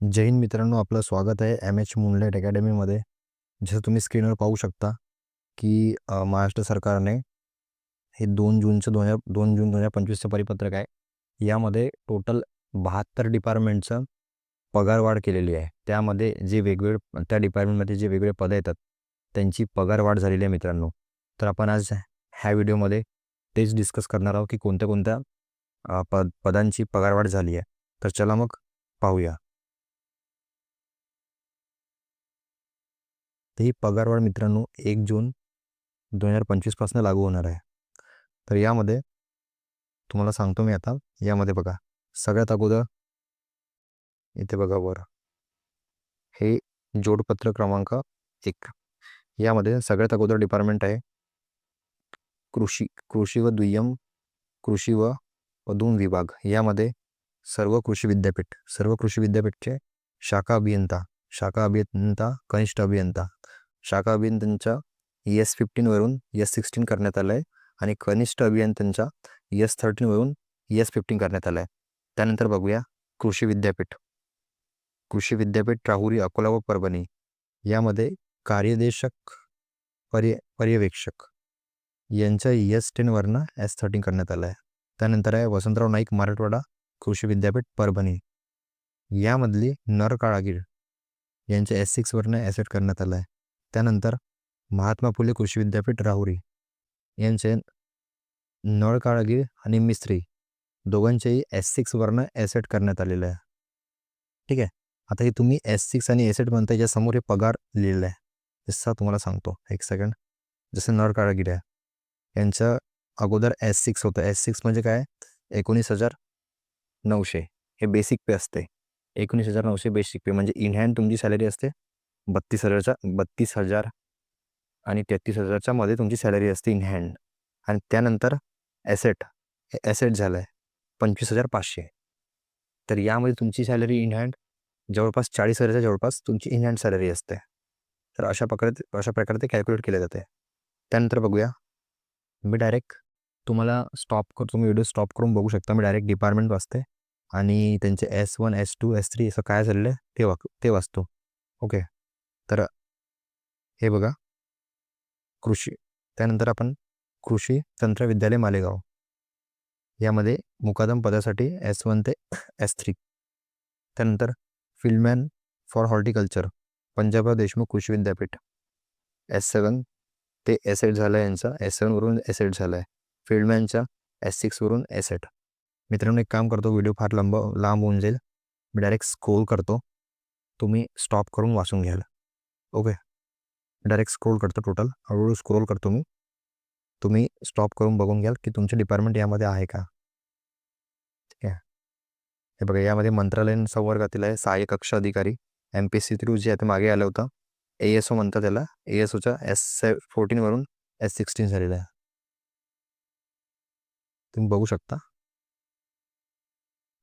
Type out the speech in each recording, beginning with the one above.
जय हिंद मित्रांनो आपलं स्वागत आहे एम एच मुनलाईट अकॅडमीमध्ये जसं तुम्ही स्क्रीनवर पाहू शकता की महाराष्ट्र सरकारने हे दोन जूनचं दोन हजार दोन जून दोन हजार पंचवीसचं परिपत्रक आहे. यामध्ये टोटल बहात्तर डिपार्टमेंटचं पगारवाढ केलेली आहे. त्यामध्ये जे वेगवेगळे त्या डिपार्टमेंटमध्ये जे वेगवेगळे पदं येतात त्यांची पगारवाढ झालेली आहे मित्रांनो. तर आपण आज ह्या व्हिडिओमध्ये तेच डिस्कस करणार आहोत की कोणत्या कोणत्या पद पदांची पगारवाढ झाली आहे. तर चला मग पाहूया. तर ही पगारवाढ मित्रांनो एक जून दोन हजार पंचवीसपासून लागू होणार आहे. तर यामध्ये तुम्हाला सांगतो मी आता यामध्ये बघा सगळ्यात अगोदर इथे बघा वर हे जोडपत्र क्रमांक एक. यामध्ये सगळ्यात अगोदर डिपार्टमेंट आहे कृषी कृषी व दुय्यम कृषी व दोन विभाग. यामध्ये सर्व कृषी विद्यापीठ सर्व कृषी विद्यापीठचे शाखा अभियंता शाखा अभियंता. कनिष्ठ अभियंता शाखा अभियंत्यांच्या एस फिफ्टीनवरून एस सिक्स्टीन करण्यात आलं आहे आणि कनिष्ठ अभियंत्यांच्या एस थर्टीनवरून एस फिफ्टीन करण्यात आलं आहे त्यानंतर बघूया कृषी विद्यापीठ. कृषी विद्यापीठ राहुरी अकोला व परभणी यामध्ये कार्यदेशक पर्य पर्यवेक्षक यांच्या एस टेनवरनं एस थर्टीन करण्यात आलं आहे त्यानंतर आहे वसंतराव नाईक मराठवाडा कृषी विद्यापीठ परभणी. यामधली नर काळागीर यांच्या एस सिक्सवरनं ॲसेट करण्यात आलं आहे त्यानंतर महात्मा फुले कृषी विद्यापीठ राहुरी यांचे नळकाळगीर आणि मिस्त्री दोघांचेही एस सिक्सवरनं ॲसेट करण्यात आलेलं आहे. ठीक आहे? आता हे तुम्ही एस सिक्स आणि एसेट म्हणता याच्यासमोर हे पगार लिहिलेलं आहे. जसं तुम्हाला सांगतो एक सेकंड जसं नळ आहे यांचं अगोदर एस सिक्स होतं. एस सिक्स म्हणजे काय? एकोणीस हजार नऊशे. हे बेसिक पे असते एकोणीस हजार नऊशे बेसिक पे म्हणजे इन हँड तुमची सॅलरी असते. बत्तीस हजारच्या बत्तीस हजार आणि तेहतीस हजारच्या मध्ये तुमची सॅलरी असते इन हँड आणि त्यानंतर ॲसेट हे ॲसेट झालं आहे पंचवीस हजार पाचशे. तर यामध्ये तुमची सॅलरी इन हँड जवळपास चाळीस हजारच्या जवळपास तुमची इन हँड सॅलरी असते. तर अशा प्रकारे अशा प्रकारे ते कॅल्क्युलेट केले जाते. त्यानंतर बघूया. मी डायरेक्ट तुम्हाला स्टॉप कर तुम्ही व्हिडिओ स्टॉप करून बघू शकता. मी डायरेक्ट डिपार्टमेंट वाचते. आणि त्यांचे S one S two S three असं काय झालेलं आहे ते वाक ते वाचतो. ओके. तर हे बघा. कृषी. त्यानंतर आपण कृषी तंत्र विद्यालय मालेगाव. यामध्ये मुकादम पदासाठी एस वन ते एस थ्री. त्यानंतर fieldman for horticulture Panjabrao Deshmukh कृषी विद्यापीठ. एस सेवन ते एस एट झालं आहे यांचा एस सेवनवरून एस एट झालं आहे. फील्डमॅनच्या एस सिक्सवरून एस एट. मित्रांनो एक काम करतो व्हिडिओ फार लांब लांब होऊन जाईल. मी डायरेक्ट स्क्रोल करतो. तुम्ही स्टॉप करून वाचून घ्याल. ओके डायरेक्ट स्क्रोल करतो टोटल हळूहळू स्क्रोल करतो मी. तुम्ही स्टॉप करून बघून घ्याल की तुमचे डिपार्टमेंट यामध्ये आहे का? ठीक आहे? हे बघा यामध्ये मंत्रालयीन संवर्गातील आहे सहाय्यक कक्ष अधिकारी. एम पी सी थ्रू जे आता मागे आलं होतं. ए एस ओ म्हणतात त्याला. ए एस ओच्या एस से फोर्टीनवरून एस सिक्स्टीन झालेलं आहे. तुम्ही बघू शकता.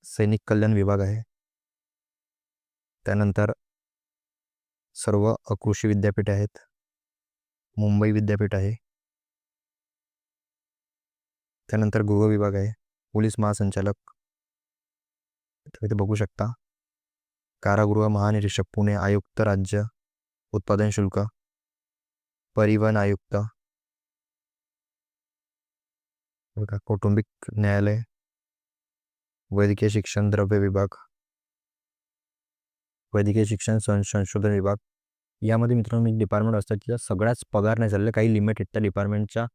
सैनिक कल्याण विभाग आहे. त्यानंतर सर्व कृषी विद्यापीठ आहेत. मुंबई विद्यापीठ आहे. त्यानंतर गृह विभाग आहे. पोलीस महासंचालक. ते बघू शकता. कारागृह महानिरीक्षक, पुणे आयुक्त, राज्य उत्पादन शुल्क, परिवहन आयुक्त. कौटुंबिक न्यायालय. वैद्यकीय शिक्षण द्रव्य विभाग वैद्यकीय शिक्षण सं संशोधन विभाग. यामध्ये मित्रांनो एक डिपार्टमेंट असतात तिथं सगळ्याच पगार नाही झालेले काही लिमिटेड त्या डिपार्टमेंटच्या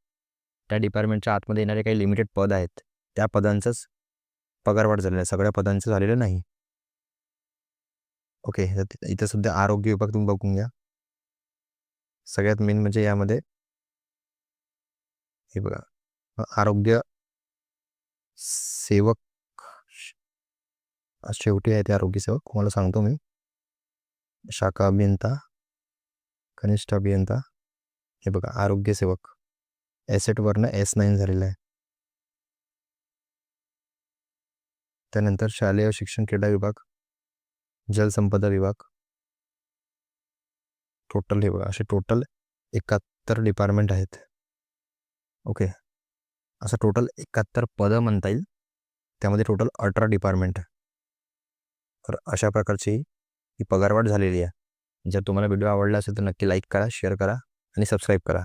त्या डिपार्टमेंटच्या आतमध्ये येणारे काही लिमिटेड पद आहेत. त्या पदांचंच पगारवाढ झालेला आहे सगळ्या पदांचं झालेलं नाही. ओके इथं सध्या आरोग्य विभाग तुम्ही बघून घ्या. सगळ्यात मेन म्हणजे यामध्ये हे बघा आरोग्य सेवक शेवटी आहे ते आरोग्य सेवक तुम्हाला सांगतो मी. शाखा अभियंता कनिष्ठ अभियंता हे बघा आरोग्य सेवक. एसेटवरनं एस नाईन झालेलं आहे. त्यानंतर शालेय शिक्षण क्रीडा विभाग जलसंपदा विभाग. टोटल हे बघा असे टोटल एकाहत्तर डिपार्टमेंट आहेत. ओके असं टोटल एकाहत्तर पदं म्हणता येईल. त्यामध्ये टोटल अठरा डिपार्टमेंट आहे. तर अशा प्रकारची ही पगारवाढ झालेली आहे. जर तुम्हाला व्हिडिओ आवडला असेल तर नक्की लाईक करा शेअर करा आणि सबस्क्राईब करा.